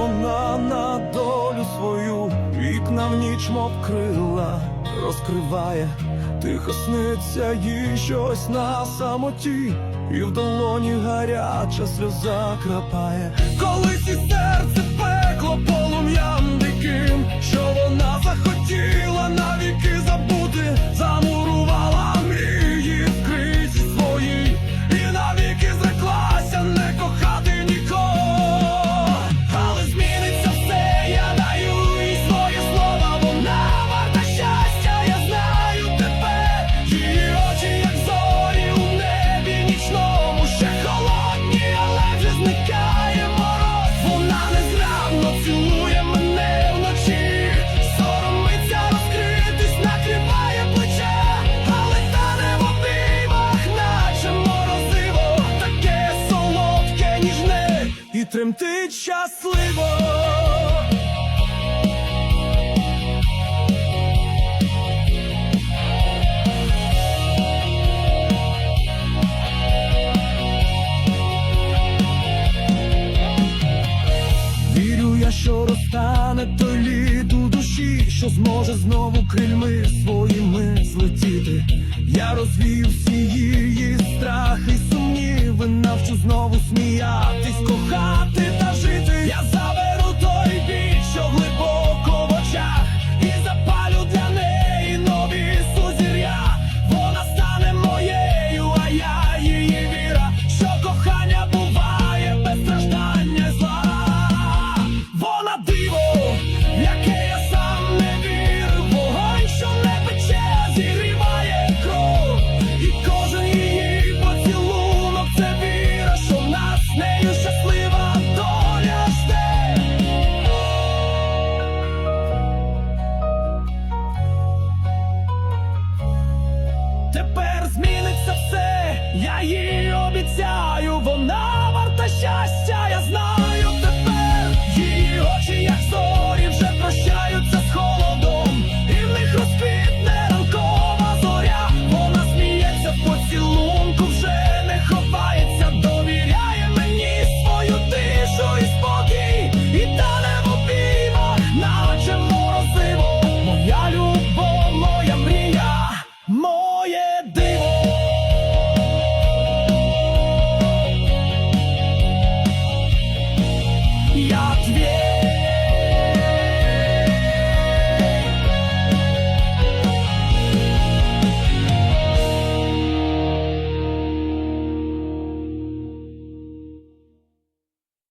Вона на долю свою вікна в ніч мов крила розкриває, тихо сниться їй щось на самоті, і в долоні гаряча сльоза крапає, коли сісе. тремтить щасливо. Вірю я, що розтане той лід у душі, що зможе знову крильми своїми злетіти. Я розвію всі її страхи. Навчу знову сміятись, кохати Тепер зміниться все, я їй обіцяю, вона варта щастя, я знаю.